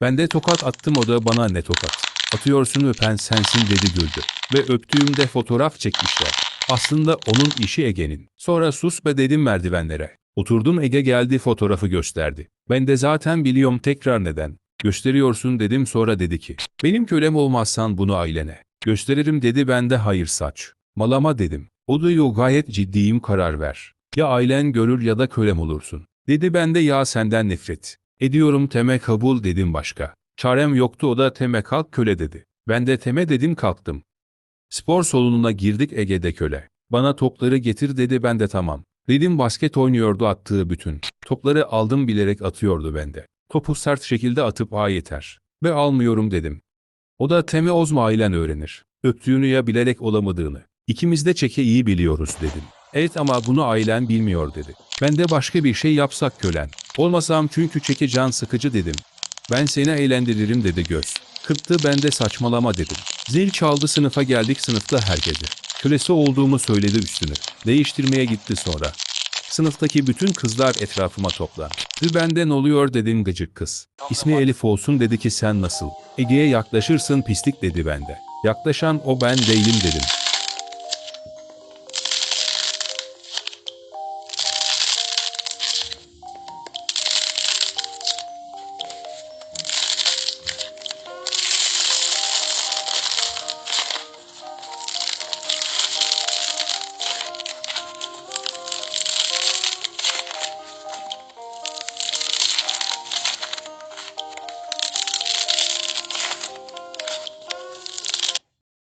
Ben de tokat attım o da bana ne tokat. Atıyorsun öpen sensin dedi güldü. Ve öptüğümde fotoğraf çekmişler. Aslında onun işi Ege'nin. Sonra sus be dedim merdivenlere. Oturdum Ege geldi fotoğrafı gösterdi. Ben de zaten biliyorum tekrar neden. Gösteriyorsun dedim sonra dedi ki. Benim kölem olmazsan bunu ailene. Gösteririm dedi ben de hayır saç. Malama dedim. O da gayet ciddiyim karar ver. Ya ailen görür ya da kölem olursun. Dedi ben de ya senden nefret. Ediyorum teme kabul dedim başka. Çarem yoktu o da teme kalk köle dedi. Ben de teme dedim kalktım. Spor salonuna girdik Ege'de köle. Bana topları getir dedi ben de tamam. Dedim basket oynuyordu attığı bütün. Topları aldım bilerek atıyordu bende. Topu sert şekilde atıp a yeter. Ve almıyorum dedim. O da teme ozma ailen öğrenir. Öptüğünü ya bilerek olamadığını. İkimiz de çeke iyi biliyoruz dedim. Evet ama bunu ailen bilmiyor dedi. Ben de başka bir şey yapsak kölen. Olmasam çünkü çeke can sıkıcı dedim. Ben seni eğlendiririm dedi göz. Kırptı ben de saçmalama dedim. Zil çaldı sınıfa geldik sınıfta herkese. Kölesi olduğumu söyledi üstünü. Değiştirmeye gitti sonra. Sınıftaki bütün kızlar etrafıma toplandı. Benden oluyor dedim gıcık kız. İsmi Elif olsun dedi ki sen nasıl? Ege'ye yaklaşırsın pislik dedi bende. Yaklaşan o ben değilim dedim.